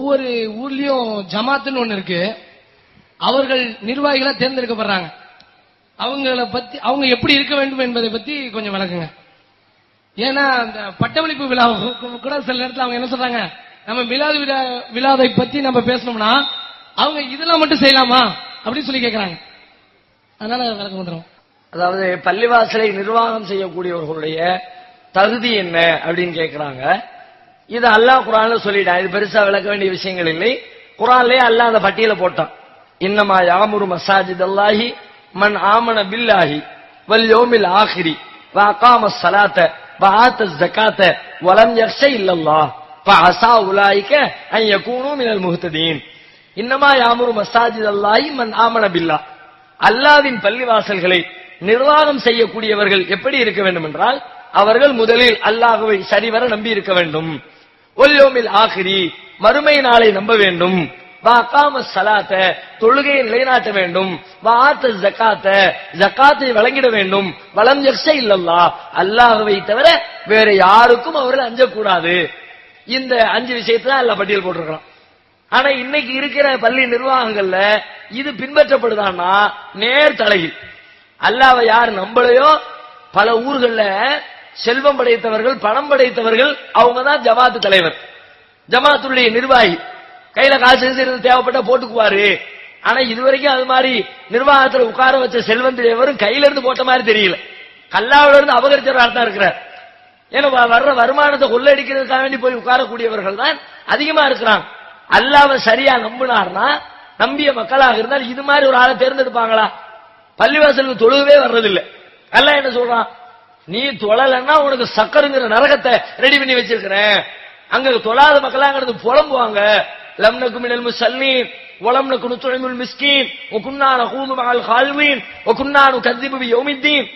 ஒவ்வொரு ஊர்லயும் ஜமாத்துன்னு ஒண்ணு இருக்கு. அவர்கள் நிர்வாகிகளா தேர்ந்தெடுக்கப்படுறாங்க. அவங்கள பத்தி அவங்க எப்படி இருக்க வேண்டும் என்பதை பத்தி கொஞ்சம் விளக்குங்க. ஏன்னா அந்த பட்டமளிப்பு விழா கூட சில நேரத்தில் அவங்க என்ன சொல்றாங்க? நம்ம மிலாது விழா விழாவை பத்தி நம்ம பேசணும்னா அவங்க இதெல்லாம் மட்டும் செய்யலாமா? அப்படின்னு சொல்லி கேட்கறாங்க அதனால விளக்கம் வந்துடும் அதாவது பள்ளிவாசலை நிர்வாகம் செய்யக்கூடியவர்களுடைய தகுதி என்ன அப்படின்னு கேட்கிறாங்க இது அல்லாஹ் குரான்ல சொல்லிட்டான் இது பெருசா விளக்க வேண்டிய விஷயங்கள் இல்லை. குரான்லயே அல்லாஹ் அந்த பட்டியல போட்டான். இன்னமா யாமுரு மசாஜித் அல்லாஹி மன் ஆமன பில்லாஹி வல் யோமில் ஆஹிரி வாக்காம சலாத்த வாத்த ஜக்காத்த வலம் யக்ஷ இல்லல்லா ஃபஅஸா உலாயிக அன் யகூனு மினல் முஹ்ததீன். இன்னமா யாமுரு மசாஜித் அல்லாஹி மன் ஆமன பில்லாஹ். அல்லாவின் பள்ளிவாசல்களை நிர்வாகம் செய்யக்கூடியவர்கள் எப்படி இருக்க வேண்டும் என்றால் அவர்கள் முதலில் அல்லாஹுவை சரிவர நம்பி இருக்க வேண்டும். ஒல்யோமில் ஆகிரி மறுமை நாளை நம்ப வேண்டும். வாக்காம சலாத்த தொழுகையை நிலைநாட்ட வேண்டும். வாத்த ஜக்காத்த ஜக்காத்தை வழங்கிட வேண்டும். வளம் யக்ஷ இல்லல்லா அல்லாஹுவை தவிர வேற யாருக்கும் அவர்கள் அஞ்சக்கூடாது. இந்த அஞ்சு விஷயத்தை அல்ல பட்டியல் போட்டிருக்கலாம் ஆனா இன்னைக்கு இருக்கிற பள்ளி நிர்வாகங்கள்ல இது பின்பற்றப்படுதான்னா நேர் தலையில். அல்லாவை யார் நம்பலையோ பல ஊர்கள்ல செல்வம் படைத்தவர்கள் பணம் படைத்தவர்கள் அவங்க தான் ஜமாத்து தலைவர். ஜமாத்துடைய நிர்வாகி. கையில காசு இருந்து தேவைப்பட்ட போட்டுக்குவாரு. ஆனா இதுவரைக்கும் அது மாதிரி நிர்வாகத்துல உட்கார வச்ச செல்வந்தேவரும் கையில இருந்து போட்ட மாதிரி தெரியல. கல்லாவில இருந்து அபகரிச்சவராக தான் இருக்கிறார். ஏன்னா வ- வர்ற வருமானத்தை கொள்ளடிக்கிறதுக்காக வேண்டி போய் உட்காரக்கூடியவர்கள் தான் அதிகமா இருக்கிறாங்க. அல்லாவ சரியா நம்பினார்னா நம்பிய மக்களாக இருந்தால் இது மாதிரி ஒரு ஆளை தேர்ந்தெடுப்பாங்களா? பள்ளிவாசலுக்கு தொழுகவே வர்றதில்லை. அல்ல என்ன சொல்றான்? நீ தொழலன்னா உனக்கு சக்கருங்கிற நரகத்தை ரெடி பண்ணி வச்சிருக்கிறேன். அங்க தொழாத மக்களாங்கிறது புலம்புவாங்க. லம்னக்கு மினல் முசல்லீன் ஒலம்னக்கு நுத்துழைமுல் மிஸ்கீன் ஒக்குன்னான ஹூமு மகள் ஹால்வீன் ஒக்குன்னானு கத்திபு யோமித்தீன்.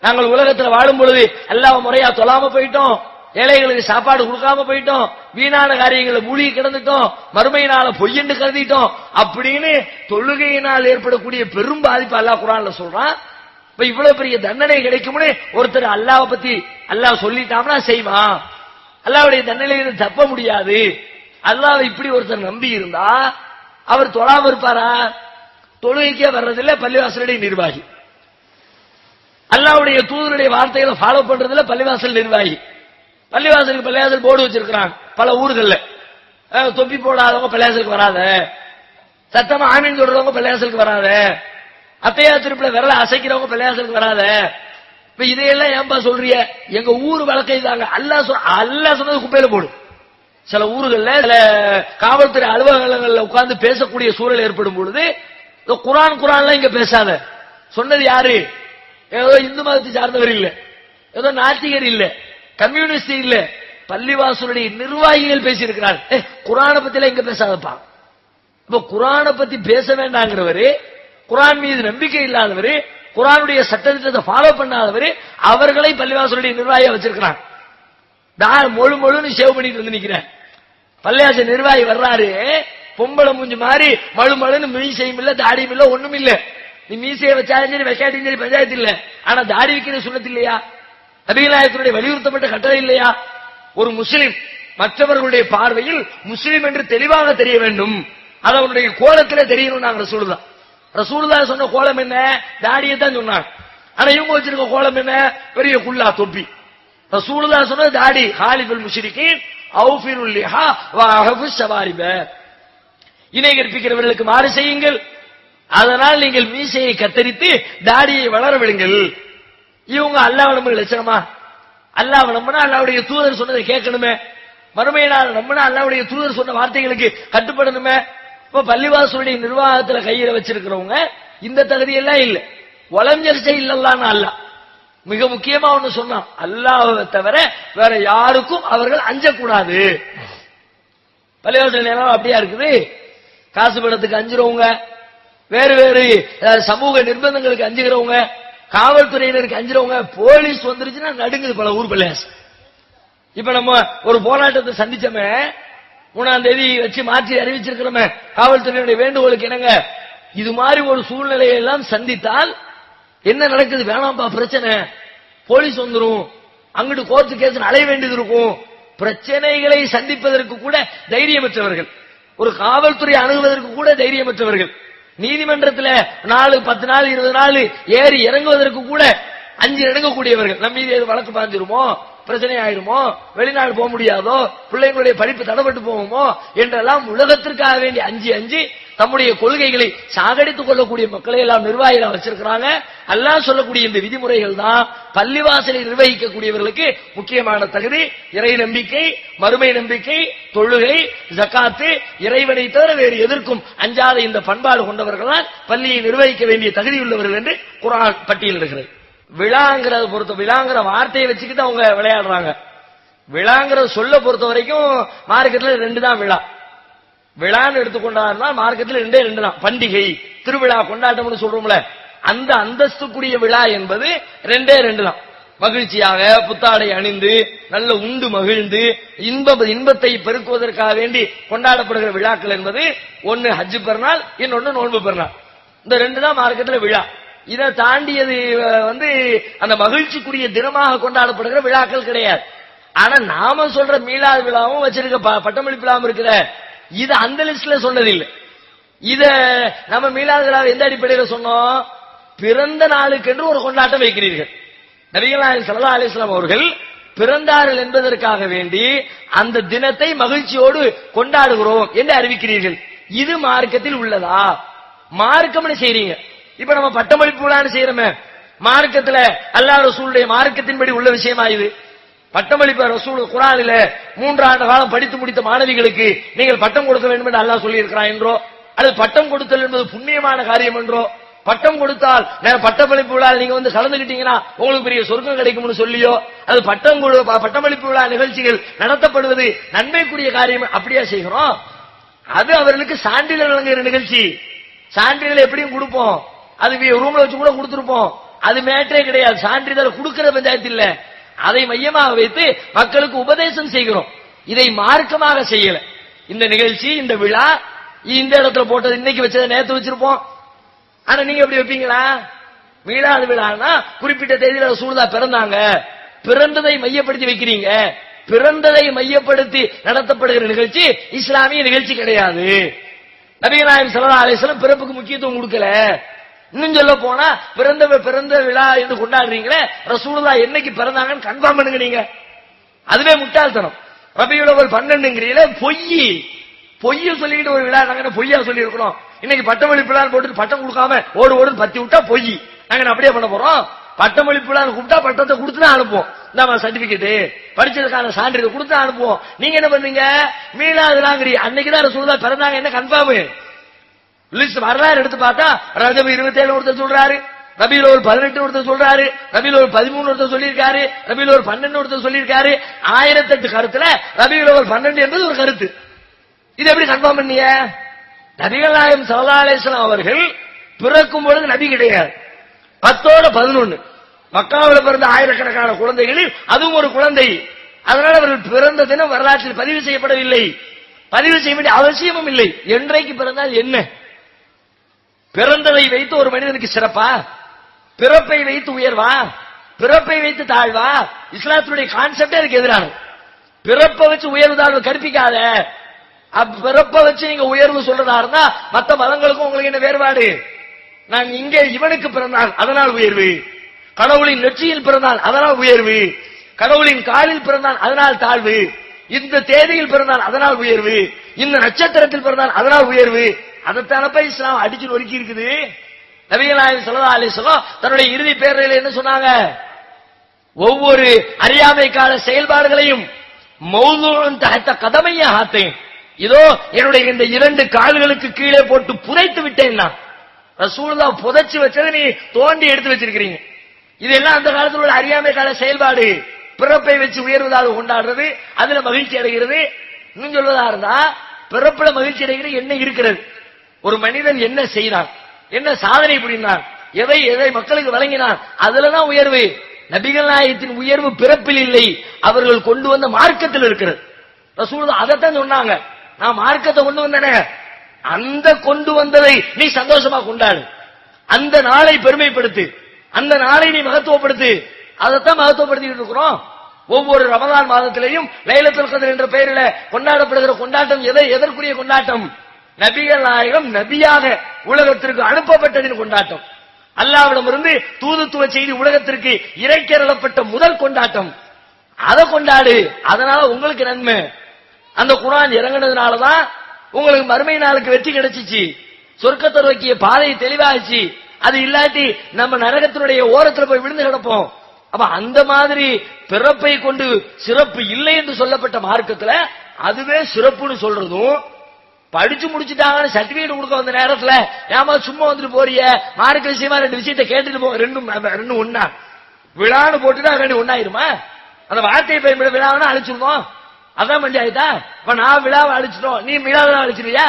நாங்கள் உலகத்துல வாழும் பொழுது அல்லாஹ் முறையா தொழாம போயிட்டோம். ஏழைகளுக்கு சாப்பாடு கொடுக்காம போயிட்டோம். வீணான காரியங்களை மூழ்கி கிடந்துட்டோம். மறுமையினால பொய்யென்று கருதிட்டோம். அப்படின்னு தொழுகையினால் ஏற்படக்கூடிய பெரும் பாதிப்பு அல்லாஹ் குரான்ல சொல்றான். இப்ப இவ்வளவு பெரிய தண்டனை கிடைக்கும்னு ஒருத்தர் அல்லாஹ் பத்தி அல்லாஹ் சொல்லிட்டாம்னா செய்வான். அல்லாவுடைய தண்டனையில தப்ப முடியாது. அல்லாஹ் இப்படி ஒருத்தர் நம்பி இருந்தா அவர் தொழாம இருப்பாரா? தொழுகைக்கே வர்றதில்ல பள்ளிவாசலுடைய நிர்வாகி. அல்லாவுடைய தூதருடைய வார்த்தைகளை ஃபாலோ பண்றதுல பள்ளிவாசல் நிர்வாகி. பள்ளிவாசலுக்கு பள்ளிவாசல் போர்டு வச்சிருக்கிறாங்க பல ஊர்கள்ல. தொப்பி போடாதவங்க பள்ளிவாசலுக்கு வராத. சத்தமா ஆமீன் சொல்றவங்க பள்ளிவாசலுக்கு வராத. அப்பயா திருப்பில விரல அசைக்கிறவங்க பிள்ளையாசலுக்கு வராத. இப்ப இதையெல்லாம் ஏன்பா சொல்றிய எங்க ஊர் வழக்கை தாங்க. அல்லாஹ் சொல் அல்லா சொன்னது குப்பையில போடும் சில ஊர்கள்ல சில காவல்துறை அலுவலகங்கள்ல உட்கார்ந்து பேசக்கூடிய சூழல் ஏற்படும் பொழுது இந்த குரான் குரான்லாம் இங்க பேசாத. சொன்னது யாரு? ஏதோ இந்து மதத்தை சார்ந்தவர் இல்ல. ஏதோ நாத்திகர் இல்ல. கம்யூனிஸ்ட் இல்ல. பள்ளிவாசலுடைய நிர்வாகிகள் பேசியிருக்கிறார். குரானை குரானை எல்லாம் இங்க பேசாதப்பா. இப்ப குரானை பத்தி பேச வேண்டாங்கிறவரு குரான் மீது நம்பிக்கை இல்லாதவரு குரானுடைய சட்டத்திட்டத்தை ஃபாலோ பண்ணாதவரு அவர்களை பள்ளிவாசலுடைய நிர்வாகியா வச்சிருக்கிறான். நான் மொழு மொழுன்னு சேவ் பண்ணிட்டு வந்து நிக்கிறேன். பள்ளியாச நிர்வாகி வர்றாரு பொம்பளை மூஞ்சி மாதிரி மழு மழுன்னு மீசையும் இல்ல தாடியும் இல்ல ஒண்ணும் இல்ல. நீ மீசையை வச்சாலும் சரி வைக்காட்டியும் சரி பஞ்சாயத்து இல்ல. ஆனா தாடி வைக்கிற சுண்ணத்து இல்லையா? நபிகளாயத்தினுடைய வலியுறுத்தப்பட்ட கட்டளை இல்லையா? ஒரு முஸ்லிம் மற்றவர்களுடைய பார்வையில் முஸ்லிம் என்று தெளிவாக தெரிய வேண்டும். அது அவருடைய கோலத்திலே தெரியணும் நாங்கள் சொல்லுதான் ரசூலுதா சொன்ன கோலம் என்ன? தாடியை தான் சொன்னாங்க ஆனா இவங்க வச்சிருக்க கோலம் என்ன? பெரிய குல்லா தொப்பி. ரசூலுதா சொன்னது தாடி ஹாலிபுல் முஷ்ரிகீன் அவுஃபிருல் லிஹா வ ஷவாரிப. இணை கற்பிக்கிறவர்களுக்கு மாறு செய்யுங்கள். அதனால் நீங்கள் மீசையை கத்தரித்து தாடியை வளர விடுங்கள். இவங்க அல்லாஹ் நம்புற லட்சணமா? அல்லாஹ் நம்பினா அல்லாவுடைய தூதர் சொன்னதை கேட்கணுமே. மறுமையினால் நம்பினா அல்லாவுடைய தூதர் சொன்ன வார்த்தைகளுக்கு கட்டுப்படணுமே. இப்ப பள்ளிவாசலுடைய நிர்வாகத்துல கையில வச்சிருக்கிறவங்க இந்த தகுதியெல்லாம் இல்ல. ஒலஞ்சரிசை இல்லல்லான்னு அல்ல. மிக முக்கியமா ஒண்ணு சொன்னான். அல்லாவை தவிர வேற யாருக்கும் அவர்கள் அஞ்சக்கூடாது. பள்ளிவாசல் நேரம் அப்படியா இருக்குது? காசு பணத்துக்கு அஞ்சுறவங்க வேறு வேறு சமூக நிர்பந்தங்களுக்கு அஞ்சுகிறவங்க காவல்துறையினருக்கு அஞ்சுறவங்க போலீஸ் வந்துருச்சுன்னா நடுங்குது பல ஊர் பள்ளியாசம் இப்ப நம்ம ஒரு போராட்டத்தை சந்திச்சோமே மூணாம் தேதி வச்சு மாற்றி அறிவிச்சிருக்கிறோமே. காவல்துறையினுடைய வேண்டுகோளுக்கு என்னங்க இது மாதிரி ஒரு சூழ்நிலையை எல்லாம் சந்தித்தால் என்ன நடக்குது? வேணாம்பா பிரச்சனை. போலீஸ் வந்துரும். அங்கிட்டு கோர்த்து கேஸ் அலைய வேண்டியது இருக்கும். பிரச்சனைகளை சந்திப்பதற்கு கூட தைரியமற்றவர்கள். ஒரு காவல்துறை அணுகுவதற்கு கூட தைரியமற்றவர்கள். நீதிமன்றத்துல நாலு பத்து நாள் இருபது நாள் ஏறி இறங்குவதற்கு கூட அஞ்சு இறங்கக்கூடியவர்கள். நம்ம மீது வழக்கு பாஞ்சிருமோ பிரச்சனை ஆயிடுமோ வெளிநாடு போக முடியாதோ? பிள்ளைங்களுடைய படிப்பு தடைப்பட்டு போகுமோ? என்றெல்லாம் உலகத்திற்காக வேண்டி அஞ்சு அஞ்சு தம்முடைய கொள்கைகளை சாகடித்துக் கொள்ளக்கூடிய மக்களை எல்லாம் நிர்வாகிகளா வச்சிருக்கிறாங்க. அல்லா சொல்லக்கூடிய இந்த விதிமுறைகள் தான் பள்ளிவாசலை நிர்வகிக்கக்கூடியவர்களுக்கு முக்கியமான தகுதி. இறை நம்பிக்கை மறுமை நம்பிக்கை தொழுகை ஜக்காத்து இறைவனை தவிர வேறு எதிர்க்கும் அஞ்சாத இந்த பண்பாடு கொண்டவர்கள் தான் பள்ளியை நிர்வகிக்க வேண்டிய தகுதி உள்ளவர்கள் என்று குரான் பட்டியலிடுகிறது. விழாங்கிறத பொறுத்த விழாங்கிற வார்த்தையை வச்சுக்கிட்டு அவங்க விளையாடுறாங்க. விழாங்கிற சொல்ல பொறுத்த வரைக்கும் மார்க்கெட்ல ரெண்டு தான் விழா. விழான்னு எடுத்துக்கொண்டாருன்னா மார்க்கெட்ல ரெண்டே ரெண்டு தான் பண்டிகை திருவிழா கொண்டாட்டம்னு சொல்றோம்ல. அந்த அந்தஸ்துக்குரிய விழா என்பது ரெண்டே ரெண்டு தான் மகிழ்ச்சியாக புத்தாடை அணிந்து நல்ல உண்டு மகிழ்ந்து இன்ப இன்பத்தை பெருக்குவதற்காக வேண்டி கொண்டாடப்படுகிற விழாக்கள் என்பது ஒன்னு ஹஜ் பெருநாள் இன்னொன்னு நோன்பு பெருநாள். இந்த ரெண்டு தான் மார்க்கெட்ல விழா. இதை தாண்டியது வந்து அந்த மகிழ்ச்சிக்குரிய தினமாக கொண்டாடப்படுகிற விழாக்கள் கிடையாது. ஆனா நாம சொல்ற மீளாது விழாவும் வச்சிருக்க ப- பட்டமளிப்பு விழாவும் இருக்கிற இது அந்த லிஸ்ட்ல சொன்னதில்லை. இத நம்ம மீளாது விழாவை எந்த அடிப்படையில சொன்னோம்? பிறந்த நாளுக்கென்று ஒரு கொண்டாட்டம் வைக்கிறீர்கள். நபிகள் சல்லா அலிஸ்லாம் அவர்கள் பிறந்தார்கள் என்பதற்காக வேண்டி அந்த தினத்தை மகிழ்ச்சியோடு கொண்டாடுகிறோம் என்று அறிவிக்கிறீர்கள். இது மார்க்கத்தில் உள்ளதா? மார்க்கம்னு செய்றீங்க. இப்ப நம்ம பட்டமளிப்பு விழான்னு செய்யறோமே. மார்க்கத்துல அல்லா ரசூலுடைய மார்க்கத்தின்படி உள்ள விஷயமா இது. பட்டமளிப்பு ரசூல் குரானில மூன்றாண்டு காலம் படித்து முடித்த மாணவிகளுக்கு நீங்கள் பட்டம் கொடுக்க வேண்டும் என்று அல்லாஹ் சொல்லி இருக்கிறான் என்றோ அல்லது பட்டம் கொடுத்தல் என்பது புண்ணியமான காரியம் என்றோ பட்டம் கொடுத்தால் நான் பட்டமளிப்பு விழா நீங்க வந்து கலந்துகிட்டீங்கன்னா உங்களுக்கு பெரிய சொர்க்கம் கிடைக்கும்னு சொல்லியோ அது பட்டம் பட்டமளிப்பு விழா நிகழ்ச்சிகள் நடத்தப்படுவது நன்மைக்குரிய காரியம் அப்படியா செய்கிறோம்? அது அவர்களுக்கு சான்றிதழ் வழங்குகிற நிகழ்ச்சி. சான்றிதழ் எப்படியும் கொடுப்போம். அது ரூம்ல வச்சு கூட கொடுத்துருப்போம். அது மேட்டரே கிடையாது. சான்றிதழ் கொடுக்கிற பஞ்சாயத்து இல்ல. அதை மையமாக வைத்து மக்களுக்கு உபதேசம் செய்கிறோம். இதை மார்க்கமாக செய்யல. இந்த நிகழ்ச்சி இந்த விழா இந்த இடத்துல போட்டது இன்னைக்கு வச்சதை நேத்து வச்சிருப்போம். ஆனா நீங்க எப்படி வைப்பீங்களா? மீளாது விழான்னா குறிப்பிட்ட தேதியில சூழ்தா பிறந்தாங்க. பிறந்ததை மையப்படுத்தி வைக்கிறீங்க. பிறந்ததை மையப்படுத்தி நடத்தப்படுகிற நிகழ்ச்சி இஸ்லாமிய நிகழ்ச்சி கிடையாது. நபிகநாயகம் நாயகம் ஸல்லல்லாஹு பிறப்புக்கு முக்கியத்துவம் கொடுக்கல. இன்னும் சொல்ல போனா பிறந்த பிறந்த விழா என்று கொண்டாடுறீங்களே ரசூலா என்னைக்கு பிறந்தாங்கன்னு கன்ஃபார்ம் பண்ணுங்க நீங்க. அதுவே முட்டாள்தனம். ரபியுல் அவல் பன்னெண்டுங்கிறீங்களே பொய் பொய்ய சொல்லிக்கிட்டு ஒரு விழா நாங்க பொய்யா சொல்லி இருக்கிறோம் இன்னைக்கு பட்டமளிப்பு விழான்னு போட்டு பட்டம் கொடுக்காம ஓடு ஓடு பத்தி விட்டா பொய் நாங்க அப்படியே பண்ண போறோம்? பட்டமளிப்பு விழான்னு கூப்பிட்டா பட்டத்தை கொடுத்து தான் அனுப்புவோம். இந்த சர்டிபிகேட் படிச்சதுக்கான சான்றிதழ் கொடுத்து தான் அனுப்புவோம். நீங்க என்ன பண்ணீங்க மீளாதுலாங்கிறீ அன்னைக்குதான் தான் பிறந்தாங்க என்ன கன்ஃபார்ம் லிஸ்ட் வரலாறு எடுத்து பார்த்தா ரஜபு இருபத்தி ஏழு ஒருத்தர் சொல்றாரு ரபியில் ஒரு பதினெட்டு ஒருத்தர் சொல்றாரு ரபியில் ஒரு பதிமூணு ஒருத்தர் சொல்லியிருக்காரு ரபியில் ஒரு பன்னெண்டு ஒருத்தர் சொல்லியிருக்காரு. ஆயிரத்தெட்டு கருத்துல ரபியில் ஒரு பன்னெண்டு என்பது ஒரு கருத்து. இது எப்படி கன்ஃபார்ம் பண்ணிய? நபிகள் நாயம் ஸல்லல்லாஹு அவர்கள் பிறக்கும் பொழுது நபி கிடையாது. பத்தோட பதினொன்னு. மக்காவில் பிறந்த ஆயிரக்கணக்கான குழந்தைகளில் அதுவும் ஒரு குழந்தை. அதனால் அவர்கள் பிறந்த தினம் வரலாற்றில் பதிவு செய்யப்படவில்லை. பதிவு செய்ய வேண்டிய அவசியமும் இல்லை. என்றைக்கு பிறந்தால் என்ன? பிறந்ததை வைத்து ஒரு மனிதனுக்கு சிறப்பா? பிறப்பை வைத்து உயர்வா? பிறப்பை வைத்து தாழ்வா? இஸ்லாத்தினுடைய கான்செப்டே இருக்கு எதிரானது. பிறப்பை வச்சு உயர்வு தாழ்வு கற்பிக்காத. பிறப்பை வச்சு நீங்க உயர்வு சொல்றதா இருந்தா மத்த மதங்களுக்கும் உங்களுக்கு என்ன வேறுபாடு? நான் இங்கே இவனுக்கு பிறந்தான் அதனால் உயர்வு. கடவுளின் நெற்றியில் பிறந்தால் அதனால் உயர்வு. கடவுளின் காலில் பிறந்தான் அதனால் தாழ்வு. இந்த தேதியில் பிறந்தான் அதனால் உயர்வு. இந்த நட்சத்திரத்தில் பிறந்தான் அதனால் உயர்வு. அதைத்தானப்ப இஸ்லாம் அடிச்சு நொறுக்கி இருக்குது நபிகள் சொல்லதா அலி சொல்லம் தன்னுடைய இறுதி பேரில் என்ன சொன்னாங்க? ஒவ்வொரு அறியாமைக்கால செயல்பாடுகளையும் மௌதுன் தகத்த கதமைய ஆத்தேன். இதோ என்னுடைய இந்த இரண்டு கால்களுக்கு கீழே போட்டு புதைத்து விட்டேன் நான். ரசூலா புதைச்சு வச்சதை நீ தோண்டி எடுத்து வச்சிருக்கிறீங்க. இதெல்லாம் அந்த காலத்தில் உள்ள அறியாமை கால செயல்பாடு. பிறப்பை வச்சு உயர்வதாக கொண்டாடுறது அதுல மகிழ்ச்சி அடைகிறது. இன்னும் சொல்வதா இருந்தா பிறப்புல மகிழ்ச்சி அடைகிறது என்ன இருக்கிறது? ஒரு மனிதன் என்ன செய்தான் என்ன சாதனை புரிந்தார்? எதை எதை மக்களுக்கு வழங்கினார்? அதுலதான் உயர்வு. நபிகள் நாயகத்தின் உயர்வு பிறப்பில் இல்லை. அவர்கள் கொண்டு வந்த மார்க்கத்தில் இருக்கிறது. ரசூல் அதைத்தான் சொன்னாங்க. நான் மார்க்கத்தை கொண்டு வந்தேனே. அந்த கொண்டு வந்ததை நீ சந்தோஷமா கொண்டாடு. அந்த நாளை பெருமைப்படுத்து. அந்த நாளை நீ மகத்துவப்படுத்து. அதைத்தான் மகத்துவப்படுத்திட்டு இருக்கிறோம். ஒவ்வொரு ரமதான் மாதத்திலையும் லைலத்தில் கத்ர் என்ற பெயரில் கொண்டாடப்படுகிற கொண்டாட்டம் எதை? எதற்குரிய கொண்டாட்டம்? நபிகள் நாயகம் நபியாக உலகத்திற்கு அனுப்பப்பட்டதின் கொண்டாட்டம். அல்லாவிடமிருந்து தூதுத்துவ செய்தி உலகத்திற்கு இறைக்கரப்பட்ட முதல் கொண்டாட்டம். அதை கொண்டாடு. அதனால உங்களுக்கு நன்மை. அந்த குரான் இறங்கினதுனாலதான் உங்களுக்கு மறுமை நாளுக்கு வெற்றி கிடைச்சிச்சு. சொர்க்கத்தை நோக்கிய பாதை தெளிவாச்சு அது இல்லாட்டி நம்ம நரகத்தினுடைய ஓரத்துல போய் விழுந்து கிடப்போம். அப்ப அந்த மாதிரி பிறப்பை கொண்டு சிறப்பு இல்லை என்று சொல்லப்பட்ட மார்க்கத்துல அதுவே சிறப்புன்னு சொல்றதும் படிச்சு முடிச்சுட்டாங்கன்னு சர்டிபிகேட் கொடுக்க வந்த நேரத்துல ஏமா சும்மா வந்துட்டு போறிய? மார்க்க விஷயமா ரெண்டு விஷயத்த கேட்டுட்டு போ ரெண்டும் ரெண்டும் ஒன்னா விழான்னு போட்டுட்டா ரெண்டு ஒன்னாயிருமா அந்த வார்த்தையை பயன்பட விழாவனா அழிச்சிருந்தோம் அதான் பஞ்சாயத்தா இப்ப நான் விழாவை அழிச்சிட்டோம். நீ விழாவை அழிச்சிருவியா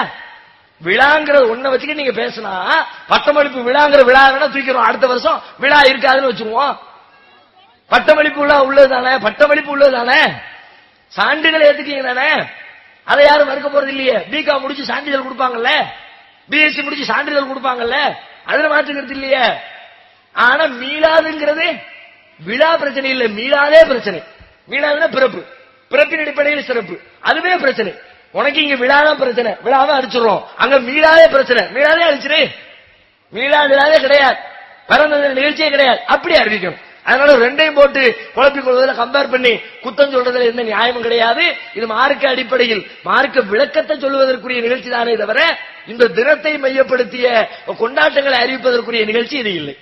விழாங்கிற ஒன்ன வச்சுக்க நீங்க பேசினா பட்டமளிப்பு விழாங்கிற விழா வேணா தூக்கிறோம் அடுத்த வருஷம் விழா இருக்காதுன்னு வச்சுக்குவோம். பட்டமளிப்பு உள்ளது தானே பட்டமளிப்பு உள்ளது தானே சான்றிதழ் ஏத்துக்கீங்க தானே அதை யாரும் மறுக்க போறது இல்லையே? பிகா முடிச்சு சான்றிதழ் கொடுப்பாங்கல்ல? பிஎஸ்சி முடிச்சு சான்றிதழ் கொடுப்பாங்கல்ல? அதுல மாற்றுக்கிறது இல்லையே? ஆனா மீளாதுங்கிறது விழா பிரச்சனை இல்ல. மீளாதே பிரச்சனை. மீளாதுன்னா பிறப்பு. பிறப்பின் அடிப்படையில் சிறப்பு. அதுவே பிரச்சனை. உனக்கு இங்க விழாதான் பிரச்சனை. விழாவை அடிச்சிடுறோம். அங்க மீளாதே பிரச்சனை. மீளாதே அடிச்சிரு. மீளாதே கிடையாது. பிறந்த நிகழ்ச்சியே கிடையாது. அப்படி அறிவிக்கணும். அதனால ரெண்டையும் போட்டு குழப்பிக் கொள்வதில் கம்பேர் பண்ணி குத்தம் சொல்றதுல எந்த நியாயமும் கிடையாது. இது மார்க்க அடிப்படையில் மார்க்க விளக்கத்தை சொல்வதற்குரிய நிகழ்ச்சி தானே தவிர இந்த தினத்தை மையப்படுத்திய கொண்டாட்டங்களை அறிவிப்பதற்குரிய நிகழ்ச்சி இது இல்லை.